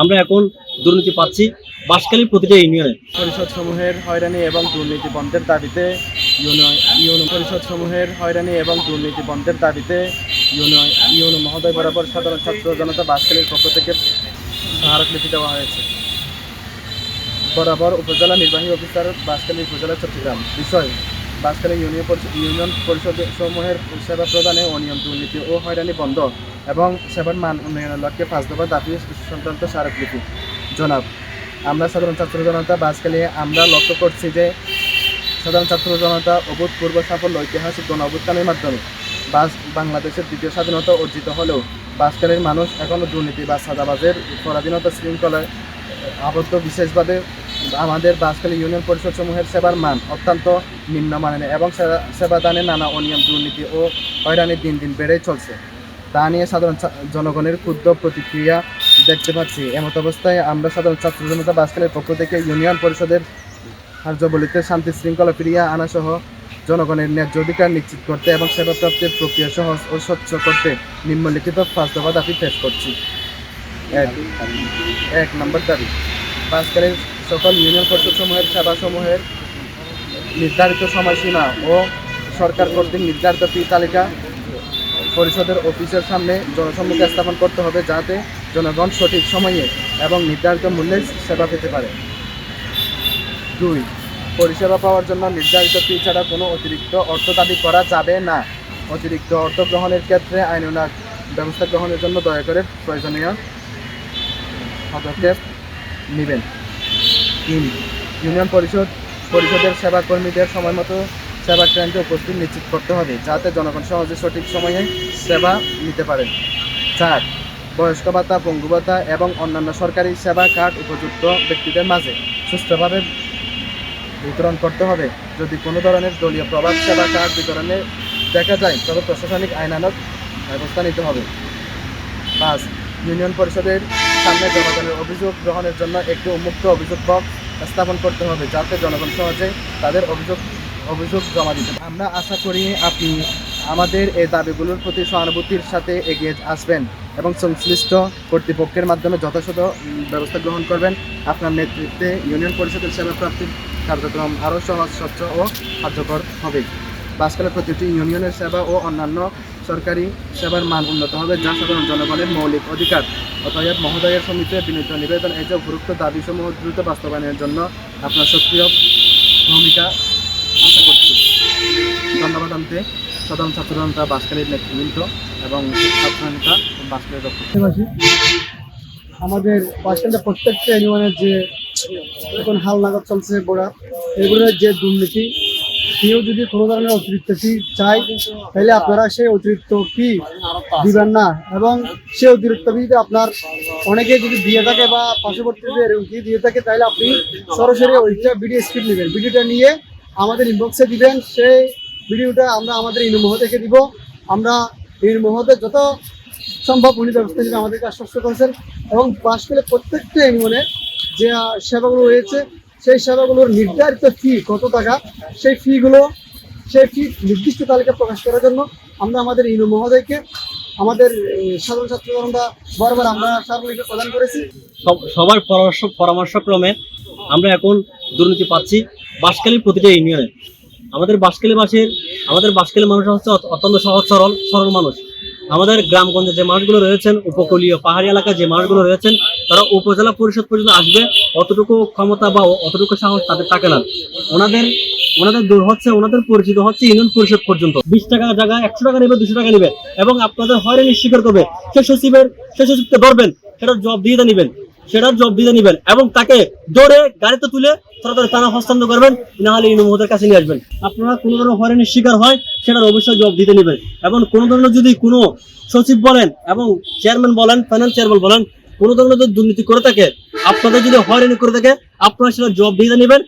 আমরা এখন দুর্নীতি পাচ্ছি। বাসকালী প্রতিটা ইউনিয়নে। পরিষদ সমূহের হয়রানি এবং দুর্নীতি বন্ধের দাবিতে ইউনো পরিষদ সমূহের হয়রানি এবং দুর্নীতি বন্ধের দাবিতে ইউনো ইউনো মহোদয় বরাবর সাধারণ ছাত্র জনতা বাসকালীর পক্ষ থেকে স্মারকলিপি দেওয়া হয়েছে। বরাবর উপজেলা নির্বাহী অফিসার বাসকালী উপজেলা চট্টগ্রাম। বিষয় বাসকালী ইউনিয়ন ইউনিয়ন পরিষদ সমূহের সেবা প্রদানে অনিয়ম, দুর্নীতি ও হয়রানি বন্ধ এবং সেবার মান উন্নয়নের লক্ষ্যে পাঁচ দফা দাবি সংক্রান্ত স্মারকলিপি। জনাব, আমরা সাধারণ ছাত্র জনতা বাসকালী আমরা লক্ষ্য করছি যে সাধারণ ছাত্র জনতা অভূতপূর্ব সাফল্য, ঐতিহাসিক গণ অভ্যুত্থানের মাধ্যমে বাস বাংলাদেশের দ্বিতীয় স্বাধীনতা অর্জিত হলেও বাসকালীর মানুষ এখনও দুর্নীতি বা সাদাবাজের পরাধীনতা শৃঙ্খলায় আবদ্ধ বিশেষভাবে আমাদের বাসকালী ইউনিয়ন পরিষদ সমূহের সেবার মান অত্যন্ত নিম্নমানের এবং সেবা- সেবাদানে নানা অনিয়ম, দুর্নীতি ও হয়রানি দিন দিন বেড়েই চলছে। তা নিয়ে সাধারণ জনগণের ক্ষুদ্র প্রতিক্রিয়া দেখতে পাচ্ছি। এমত অবস্থায় আমরা সাধারণ ছাত্র জনতা বাসকালের পক্ষ থেকে ইউনিয়ন পরিষদের কার্যবলিতে শান্তি শৃঙ্খলা ফিরিয়ে আনা সহ জনগণের ন্যায্য অধিকার নিশ্চিত করতে এবং সেবা প্রাপ্তির প্রক্রিয়া সহজ ও স্বচ্ছ করতে নিম্নলিখিত পাঁচ দফা দাবি পেশ করছি। এক এক নম্বর দাবি। বাসকালের সকল ইউনিয়ন পরিষদ সমূহের সেবা সমূহের নির্ধারিত সময়সীমা ও সরকার কর্তৃক নির্ধারিত ফি তালিকা পরিষদের অফিসের সামনে জনসম্মুখে স্থাপন করতে হবে যাতে জনগণ সঠিক সময়ে এবং নির্ধারিত মূল্যে সেবা পেতে পারে। দুই, পরিষেবা পাওয়ার জন্য নির্ধারিত ফি ছাড়া কোনো অতিরিক্ত অর্থ দাবি করা যাবে না। অতিরিক্ত অর্থ গ্রহণের ক্ষেত্রে আইনানুগ ব্যবস্থা গ্রহণের জন্য দয়া করে প্রয়োজনীয় পদক্ষেপ নেবেন। তিন ইউনিয়ন পরিষদ, পরিষদের সেবা কর্মীদের সময় মতো সেবা কেন্দ্রে উপস্থিত নিশ্চিত করতে হবে, যাতে জনগণ সহজে সঠিক সময়ে সেবা নিতে পারেন। চার, বয়স্ক ভাতা, পঙ্গু ভাতা এবং অন্যান্য সরকারি সেবা কার্ড উপযুক্ত ব্যক্তিদের মাঝে সুস্থভাবে বিতরণ করতে হবে। যদি কোনো ধরনের দলীয় প্রভাব সেবা কার্ড বিতরণে দেখা যায়, তবে প্রশাসনিক আইনানক ব্যবস্থা নিতে হবে। পাঁচ, ইউনিয়ন পরিষদের সামনে জনগণের অভিযোগ গ্রহণের জন্য একটি উন্মুক্ত অভিযোগ বক্স স্থাপন করতে হবে, যাতে জনগণ সহজে তাদের অভিযোগ অভিযোগ জমা দিতে। আমরা আশা করি আপনি আমাদের এই দাবিগুলোর প্রতি সহানুভূতির সাথে এগিয়ে আসবেন এবং সংশ্লিষ্ট কর্তৃপক্ষের মাধ্যমে যথাযথ ব্যবস্থা গ্রহণ করবেন আপনার নেতৃত্বে ইউনিয়ন পরিষদের সেবা প্রাপ্তির কার্যক্রম আরও সহজ, স্বচ্ছ ও কার্যকর হবে বাসকালের প্রতিটি ইউনিয়নের সেবা ও অন্যান্য সরকারি সেবার মান উন্নত হবে, যা সাধারণ জনগণের মৌলিক অধিকার। অতএব মহোদয়ের সমিতিতে বিনীত নিবেদন এই যে উপরোক্ত দাবিসমূহ দ্রুত বাস্তবায়নের জন্য আপনার সক্রিয় ভূমিকা আশা করছি। ধন্যবাদ আনতে সাধারণ ছাত্র জনতা বাসকালীর নেতৃবৃন্দ এবং ছাত্র নেতা বাসকালীর আমাদের বাসস্ট্যান্ডে প্রত্যেকটা ইউনিয়নের যে এখন হাল নাগাদ চলছে গোড়া এগুলোর যে দুর্নীতি কেউ যদি কোনো ধরনের অতিরিক্ত ফি চায়, তাহলে আপনারা সেই অতিরিক্ত ফি দিবেন না। এবং সেই অতিরিক্ত ফি যদি আপনার অনেকে যদি দিয়ে থাকে বা পার্শ্ববর্তী কি দিয়ে থাকে, তাহলে আপনি সরাসরি ওইটা ভিডিও স্ক্রিপ্ট নেবেন। ভিডিওটা নিয়ে আমাদের ইনবক্সে দিবেন। সেই ভিডিওটা আমরা আমাদের ইনুমহ থেকে দিব। আমরা ইনুমহতে যত সম্ভব উনি ব্যবস্থা নিতে আমাদেরকে আশ্বস্ত করেছেন। এবং পাশ পেলে প্রত্যেকটা ইউনিয়নে যে সেবাগুলো রয়েছে সেই সেবাগুলোর নির্ধারিত ফি কত টাকা? সেই ফিগুলো সেই ফি নির্দিষ্ট তালিকা প্রকাশ করার জন্য আমরা আমাদের ইনু মহোদয়কে, আমাদের সাধারণ ছাত্র জনতা বরাবর আমরা সার্বজনীন প্রদান করেছি। সব- সবার পরামর্শ, পরামর্শক্রমে আমরা এখন দুর্নীতি পাচ্ছি বাসকালী প্রতিটা ইউনিয়নে। আমাদের বাসকালী বাসের, আমাদের বাসকালী মানুষ হচ্ছে অত্যন্ত সহজ, সরল সরল মানুষ। আমাদের গ্রামগঞ্জে যে মানুষগুলো রয়েছেন, উপকূলীয় পাহাড়ি এলাকায় যে মানুষগুলো রয়েছেন, তারা উপজেলা পরিষদ পর্যন্ত আসবে, অতটুকু ক্ষমতা বা অতটুকু সাহস তাদের থাকে না। ওনাদের ওনাদের দূর হচ্ছে, ওনাদের পরিচিত হচ্ছে ইউনিয়ন পরিষদ পর্যন্ত। বিশ টাকা জায়গায় একশো টাকা নেবে, দুশো টাকা নেবে এবং আপনাদের হয়রানি স্বীকার করবে, সে সচিবের, সে সচিবকে ধরবেন, সেটার জব দিয়ে নিবেন। সেটার জব দিতে নিবেন এবং তাকে দৌড়ে গাড়িতে তুলে তাড়াতাড়ি থানা হস্তান্তর করবেন না হলে ইনুমহতের কাছে নিয়ে আসবেন। আপনারা কোনো ধরনের হয়রানির শিকার হয়, সেটার অবশ্যই জব দিতে নেবেন। এবং কোনো ধরনের যদি কোনো সচিব বলেন এবং চেয়ারম্যান বলেন ফাইন্যান্স চেয়ারম্যান বলেন, কোনো ধরনের যদি দুর্নীতি করে থাকে, আপনাদের যদি হয়রানি করে থাকে, আপনারা সেটা জব দিয়ে নেবেন।